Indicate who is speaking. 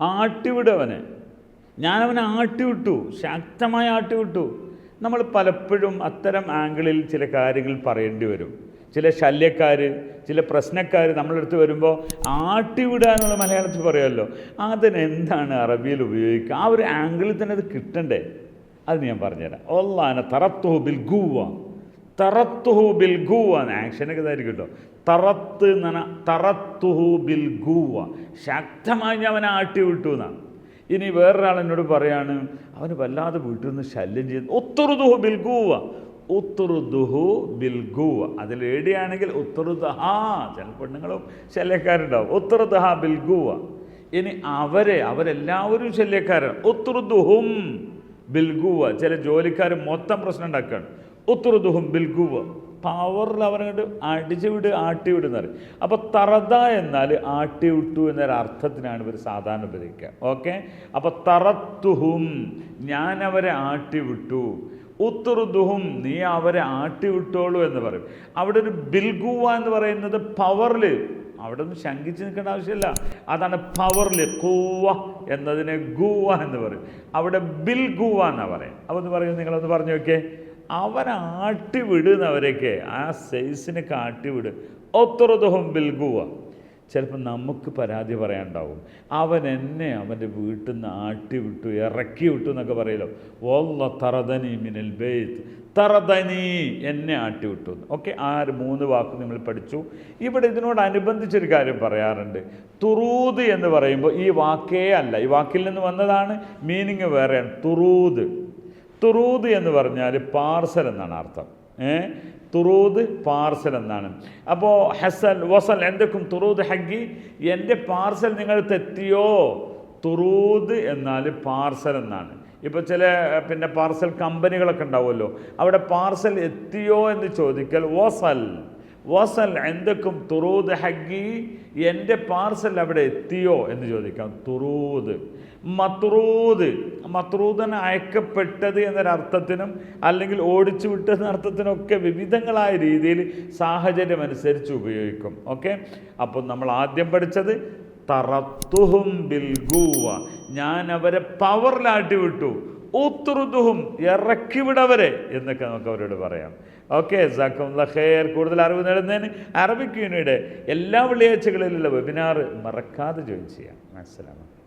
Speaker 1: ആട്ടിവിടവനെ. ഞാനവനെ ആട്ടിവിട്ടു ശക്തമായി ആട്ടിവിട്ടു. നമ്മൾ പലപ്പോഴും അത്തരം ആംഗിളിൽ ചില കാര്യങ്ങൾ പറയേണ്ടി വരും. ചില ശല്യക്കാർ ചില പ്രശ്നക്കാർ നമ്മളെടുത്ത് വരുമ്പോൾ ആട്ടിവിടുക എന്നുള്ള മലയാളത്തിൽ പറയുമല്ലോ. അതിനെന്താണ് അറബിയിൽ ഉപയോഗിക്കുക? ആ ഒരു ആംഗിളിൽ തന്നെ അത് കിട്ടണ്ടേ? അത് ഞാൻ പറഞ്ഞുതരാം. ഒല്ലാന തറത്തോ ബിൽ ഗൂവ തറത്തുഹു ബിൽ ഗൂവ. ആക്ഷനൊക്കെ ഇതായിരിക്കും കേട്ടോ തറത്ത് തറത്തുഹു ബിൽ ഗൂവ. ശക്തമായി ഞാൻ അവനെ ആട്ടി വിട്ടു എന്നാണ്. ഇനി വേറൊരാൾ എന്നോട് പറയാണ് അവന് വല്ലാതെ വീട്ടിൽ നിന്ന് ശല്യം ചെയ്യുന്നു. ഉത്തറുദുഹു ബിൽ ഗൂവ. ഉത്തുറുദുഹു ബിൽ ഗൂവ. അതിൽ ഏടിയാണെങ്കിൽ ഉത്തറുദഹ. ചില പെണ്ണുങ്ങളും ശല്യക്കാരുണ്ടാവും. ഉത്തറുദഹ ബിൽ ഗൂവ. ഇനി അവരെ അവരെല്ലാവരും ശല്യക്കാരാണ്. ഉത്തുറുദുഹും ബിൽഗുവ ചില ജോലിക്കാർ മൊത്തം പ്രശ്നം ഉണ്ടാക്കുകയാണ് ഉത്തുറുദുഹും ബിൽഗുവ പവറിൽ അവനങ്ങോട്ട് അടിച്ചു വിട് ആട്ടി വിടുന്ന പറയും. അപ്പോൾ തറത എന്നാൽ ആട്ടി വിട്ടു എന്നൊരു അർത്ഥത്തിനാണ് ഇവർ സാധാരണ ഉപയോഗിക്കുക. ഓക്കെ അപ്പോൾ തറത്തുഹും ഞാൻ അവരെ ആട്ടി വിട്ടു ഉത്തുറുദുഹും നീ അവരെ ആട്ടി വിട്ടോളൂ എന്ന് പറയും. അവിടെ ഒരു ബിൽഗുവ എന്ന് പറയുന്നത് പവറിൽ അവിടെ ഒന്നും ശങ്കിച്ച് നിൽക്കേണ്ട ആവശ്യമില്ല. അതാണ് പവറിൽ കൂവ എന്നതിനെ ഗുവ എന്ന് പറയും. അവിടെ ബിൽ ഗുവ എന്നാണ് പറയുക അപ്പോൾ ഒന്ന് പറയും നിങ്ങളൊന്ന് പറഞ്ഞു നോക്കിയേ. അവരാട്ടി വിടുന്നവരൊക്കെ ആ സൈസിന് കാട്ടി വിട് ഒത്തുറുദുഹും ബിൽഗുവ. ചിലപ്പോൾ നമുക്ക് പരാതി പറയാനുണ്ടാവും. അവൻ എന്നെ അവന്റെ വീട്ടിൽ നിന്ന് ആട്ടി വിട്ടു ഇറക്കി വിട്ടു എന്നൊക്കെ പറയലോ. വല്ല തറദനി മിനൽ ബെയ്ത്ത്. തറദനി എന്നെ ആട്ടി വിട്ടു ഓക്കെ ആ മൂന്ന് വാക്ക് നിങ്ങൾ പഠിച്ചു. ഇവിടെ ഇതിനോടനുബന്ധിച്ചൊരു കാര്യം പറയാറുണ്ട്. തുറൂത് എന്ന് പറയുമ്പോൾ ഈ വാക്കേ അല്ല. ഈ വാക്കിൽ നിന്ന് വന്നതാണ് മീനിങ് വേറെയാണ്. തുറൂത് തുറൂത് എന്ന് പറഞ്ഞാൽ പാർസൽ എന്നാണ് അർത്ഥം. ഏ? തുറൂദ് പാർസൽ എന്നാണ്. അപ്പോൾ ഹസൽ വസൽ എന്തൊക്കും തുറൂദ് ഹഗ്ഗി എന്റെ പാർസൽ നിങ്ങൾ തെറ്റിയോ? തുറൂദ് എന്നാൽ പാർസൽ എന്നാണ്. ഇപ്പോൾ ചില പിന്നെ പാർസൽ കമ്പനികളൊക്കെ ഉണ്ടാവുമല്ലോ. അവിടെ പാർസൽ എത്തിയോ എന്ന് ചോദിക്കൽ വസൽ. വസൽ എന്തൊക്കും തുറൂദ് ഹഗ്ഗി എന്റെ പാർസൽ അവിടെ എത്തിയോ എന്ന് ചോദിക്കാം. തുറൂദ്. മത്രൂദ് മത്രൂതന് അയക്കപ്പെട്ടത് എന്നൊരർത്ഥത്തിനും അല്ലെങ്കിൽ ഓടിച്ചു വിട്ടെന്ന അർത്ഥത്തിനൊക്കെ വിവിധങ്ങളായ രീതിയിൽ സാഹചര്യം അനുസരിച്ച് ഉപയോഗിക്കും. ഓക്കെ? അപ്പം നമ്മൾ ആദ്യം പഠിച്ചത് തറത്തുഹും ബിൽഗൂവ. ഞാൻ അവരെ പവറിലാട്ടി വിട്ടു. ഊത്തുറുതുഹും ഇറക്കിവിടവരെ എന്നൊക്കെ നമുക്ക് അവരോട് പറയാം. ഓക്കെ സക്കും ലഹേർ കൂടുതൽ അറിവ് നേടുന്നതിന് അറബിക് യൂണിയുടെ എല്ലാ വെള്ളിയാഴ്ചകളിലുള്ള വെബിനാർ മറക്കാതെ ജോയിൻ ചെയ്യാം. മനസ്സിലാവും